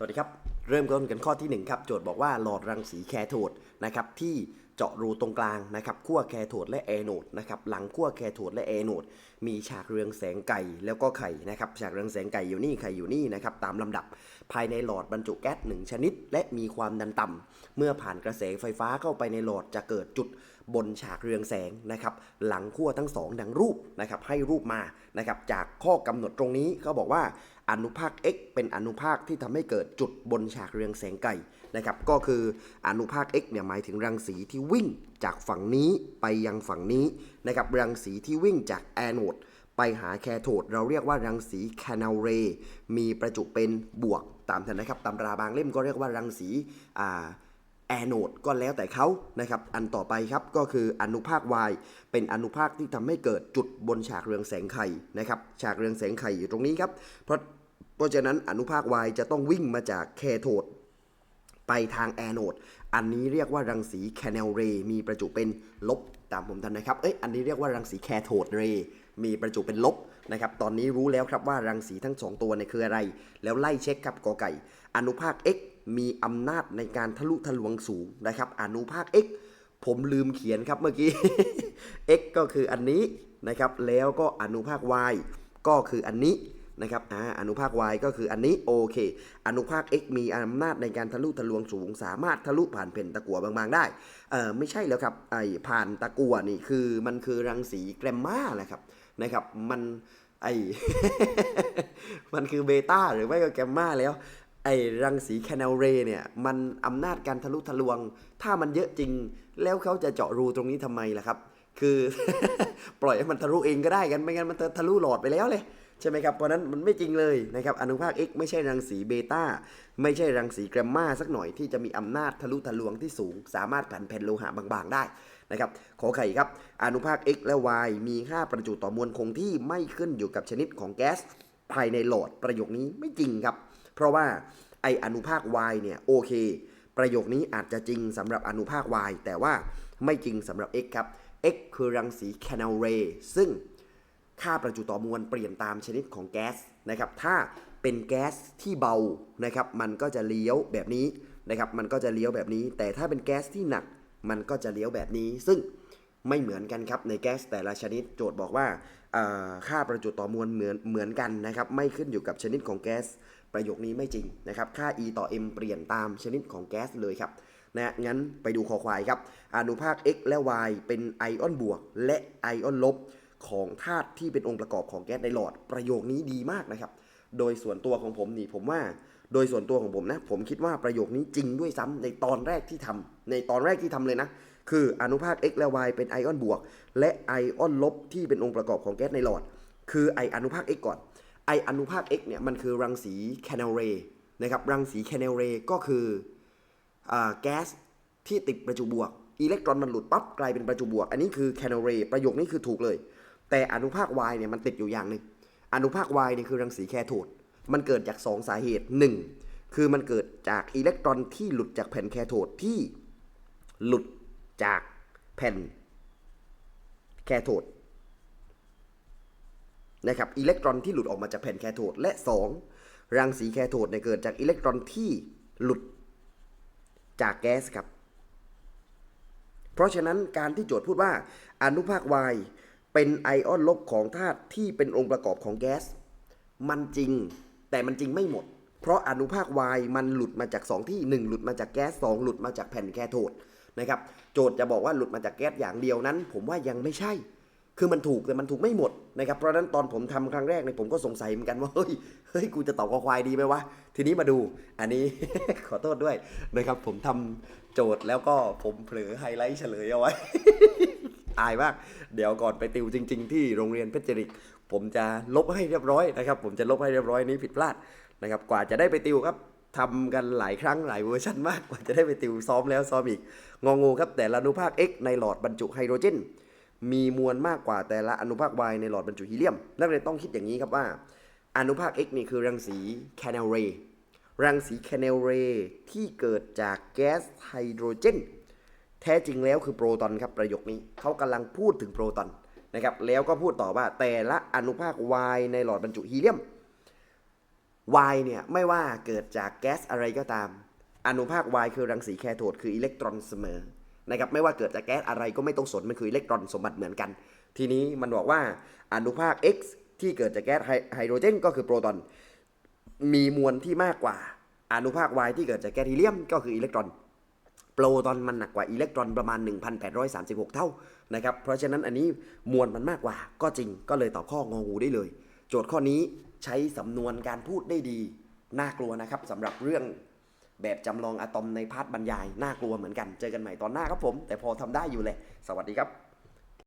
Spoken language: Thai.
สวัสดีครับ เริ่มต้นกันข้อที่ 1 ครับ โจทย์บอกว่าหลอดรังสีแคโทดนะครับที่เจาะรูตรงกลางนะครับขั้วแคโทดและแอโนดนะครับหลังขั้วแคโทดและแอโนดมีฉากเรืองแสงไก่แล้วก็ไข่นะครับฉากเรืองแสงไก่อยู่นี่ไข่อยู่นี่นะครับตามลำดับ ภายในหลอดบรรจุแก๊สหนึ่งชนิด และมีความดันต่ำเมื่อผ่านกระแสไฟฟ้าเข้าไปในหลอดจะเกิดจุดบนฉากเรืองแสงนะครับหลังขั้วทั้งสองดังรูปนะครับให้รูปมานะครับจากข้อกำหนดตรงนี้เขาบอกว่า อนุภาค x เป็นอนุภาคที่ทำให้เกิดจุดบนฉากเรืองแสงไก่นะครับ ก็คืออนุภาค x เนี่ยหมายถึงรังสีที่วิ่งจากฝั่งนี้ไปยังฝั่งนี้นะครับ รังสีที่วิ่งจากแอนโดไปหาแคโทดเราเรียกว่ารังสีแคนาเรมีประจุเป็นบวกตามทันนะครับตำราบางเล่มก็เรียกว่ารังสีอ่าแอโนดก็แล้วแต่เขานะครับ อันต่อไปครับก็คืออนุภาค Y เป็นอนุภาคที่ทำให้เกิดจุดบนฉากเรืองแสงไข่นะครับ ฉากเรืองแสงไข่อยู่ตรงนี้ครับ เพราะ เพราะฉะนั้นอนุภาค Y จะต้องวิ่งมาจากแคโทดไปทางแอโนด อันนี้เรียกว่ารังสีแคเนลเรมีประจุเป็นลบตามผมทันนะครับ เอ้ย อันนี้เรียกว่ารังสีแคโทดเรมีประจุเป็นลบนะครับ ตอนนี้รู้แล้วครับว่ารังสีทั้งสองตัวเนี่ยคืออะไร แล้วไล่เช็คครับกอไก่ อนุภาค X มีอำนาจในการทะลุทะลวงสูงนะครับ อนุภาค X ผมลืมเขียนครับเมื่อกี้ x ก็คืออันนี้นะครับ แล้วก็อนุภาค y ก็คืออันนี้ นะครับอาอนุภาค y ก็คืออันนี้โอเค อนุภาค x มีอำนาจในการทะลุทะลวงสูง สามารถทะลุผ่านแผ่นตะกั่วบางๆได้ เออไม่ใช่แล้วครับไอผ่านตะกั่วนี่คือมันคือรังสีแกรมมาแหละครับนะครับ มันไอมันคือเบต้าหรือไม่ก็แกมมาแล้วไอ้รังสีแคนาเรเนี่ยมันอำนาจการทะลุทะลวง ถ้ามันเยอะจริง แล้วเขาจะเจาะรูตรงนี้ทำไมล่ะครับ คือ ปล่อยให้มันทะลุเองก็ได้กันไม่งั้นมันจะทะลุหลอดไปแล้วเลย ใช่ไหมครับเพราะนั้นมันไม่จริงเลยนะครับอนุภาค X ไม่ใช่รังสีเบต้าไม่ใช่รังสีแกรมมาสักหน่อยที่จะมีอำนาจทะลุทะลวงที่สูง สามารถผันแผ่นโลหะบางๆ ได้นะครับขอไข่ครับอนุภาค X และ Y มีค่าประจุต่อมวลคงที่ไม่ขึ้นอยู่กับชนิดของแก๊สภายในหลอดประโยคนี้ไม่จริงครับ เพราะว่าไออนุภาค y เนี่ยโอเค ประโยคนี้อาจจะจริงสำหรับอนุภาค y แต่ว่าไม่จริงสำหรับ x ครับ x คือรังสีแคนาเรซึ่ง ค่าประจุต่อมวลเปลี่ยนตามชนิดของแก๊สนะครับถ้าเป็นแก๊สที่เบานะครับมันก็จะเลี้ยวแบบนี้นะครับมันก็จะเลี้ยวแบบนี้ แต่ถ้าเป็นแก๊สที่หนักมันก็จะเลี้ยวแบบนี้ ซึ่งไม่เหมือนกันครับในแก๊สแต่ละชนิดโจทย์บอกว่าค่าประจุต่อมวลเหมือนเหมือนกันนะครับไม่ขึ้นอยู่กับชนิดของแก๊สประโยคนี้ไม่จริงนะครับค่า E ต่อ M เปลี่ยนตามชนิดของแก๊สเลยครับนะงั้นไปดูคอควายครับอนุภาค X และ Y เป็นไอออนบวก และไอออนลบ ของธาตุที่เป็นองค์ประกอบของแก๊สในหลอดประโยคนี้ดีมากนะครับ โดยส่วนตัวของผมนี่ผมว่า โดยส่วนตัวของผมนะ ผมคิดว่าประโยคนี้จริงด้วยซ้ำในตอนแรกที่ทำในตอนแรกที่ทำเลยนะ คืออนุภาค x และ y เป็นไอออนบวก และไอออนลบที่เป็นองค์ประกอบของแก๊สในหลอด คือไออนุภาค x ก่อน ไออนุภาค x เนี่ยมันคือรังสีแคนาเรนะครับรังสีแคนาเรก็คืออแก๊สที่ติดประจุบวกอิเล็กตรอนมันหลุดปั๊บกลายเป็นประจุบวก อันนี้คือแคนาเรประโยคนี้คือถูกเลย แต่อนุภาค y เนี่ยมันติดอยู่อย่างหนึ่งอนุภาค y เนี่ยคือรังสีแคโทดมันเกิดจาก 2 สาเหตุ 1. คือมันเกิดจากอิเล็กตรอนที่หลุดจากแผ่นแคโทดที่หลุดจากแผ่นแคโทดนะครับอิเล็กตรอนที่หลุดออกมาจากแผ่นแคโทดและ 2. รังสีแคโทดเนี่ยเกิดจากอิเล็กตรอนที่หลุดจากแก๊สครับ เพราะฉะนั้นการที่โจทย์พูดว่าอนุภาค Y เป็นไอออนลบของธาตุที่เป็นองค์ประกอบของแก๊ส มันจริง แต่มันจริงไม่หมด เพราะอนุภาค Y มันหลุดมาจาก 2 ที่ 1 หลุดมาจากแก๊ส 2 หลุดมาจากแผ่นแคโทดนะครับ โจทย์จะบอกว่าหลุดมาจากแก๊สอย่างเดียวนั้น ผมว่ายังไม่ใช่ คือมันถูกแต่มันถูกไม่หมดนะครับ เพราะนั้นตอนผมทำครั้งแรกเนี่ยผมก็สงสัยเหมือนกันว่าเฮ้ย เฮ้ยกูจะตอบกับควายดีไหมวะ ทีนี้มาดู อันนี้ ขอโทษด้วยนะครับ ผมทำโจทย์แล้วก็ผมเผลอไฮไลท์เฉลยเอาไว้ อายมาก เดี๋ยวก่อนไปติวจริง ๆ ที่โรงเรียนเพชรจริก ผมจะลบให้เรียบร้อยนะครับ ผมจะลบให้เรียบร้อยนี้ผิดพลาดนะครับ กว่าจะได้ไปติวครับทำกันหลายครั้งหลายเวอร์ชันมากกว่าจะได้ไปติวซ้อมแล้วซ้อมอีก งองูครับแต่ละอนุภาค X ในหลอดบรรจุไฮโดรเจน มีมวลมากกว่าแต่ละอนุภาค Y ในหลอดบรรจุฮีเลียม นักเรียนต้องคิดอย่างนี้ครับว่า อนุภาค X นี่คือรังสีแคนาเรย์รังสีแคนาเรย์ที่เกิดจากแก๊สไฮโดรเจน แท้จริงแล้วคือโปรตอนครับประโยคนี้เขากำลังพูดถึงโปรตอนนะครับแล้วก็พูดต่อว่าแต่ละอนุภาค Y ในหลอดบรรจุฮีเลียม Y เนี่ยไม่ว่าเกิดจากแก๊สอะไรก็ตาม อนุภาค Y คือรังสีแคโทดคืออิเล็กตรอนเสมอนะครับไม่ว่าเกิดจากแก๊สอะไรก็ไม่ต้องสนมันคืออิเล็กตรอนสมบัติเหมือนกัน ทีนี้มันบอกว่าอนุภาค X ที่เกิดจากแก๊สไฮโดรเจนก็คือโปรตอน มีมวลที่มากกว่าอนุภาค Y ที่เกิดจากแก๊สฮีเลียม ก็คืออิเล็กตรอน โปรตอนมันหนักกว่าอิเล็กตรอนประมาณ 1,836 เท่านะครับเพราะฉะนั้นอันนี้มวลมันมากกว่าก็จริงก็เลยตอบข้ององูได้เลย โจทย์ข้อนี้ใช้สำนวนการพูดได้ดี น่ากลัวนะครับสำหรับเรื่องแบบจำลองอะตอมในพาร์ทบรรยาย น่ากลัวเหมือนกัน เจอกันใหม่ตอนหน้าครับผม แต่พอทำได้อยู่เลย สวัสดีครับ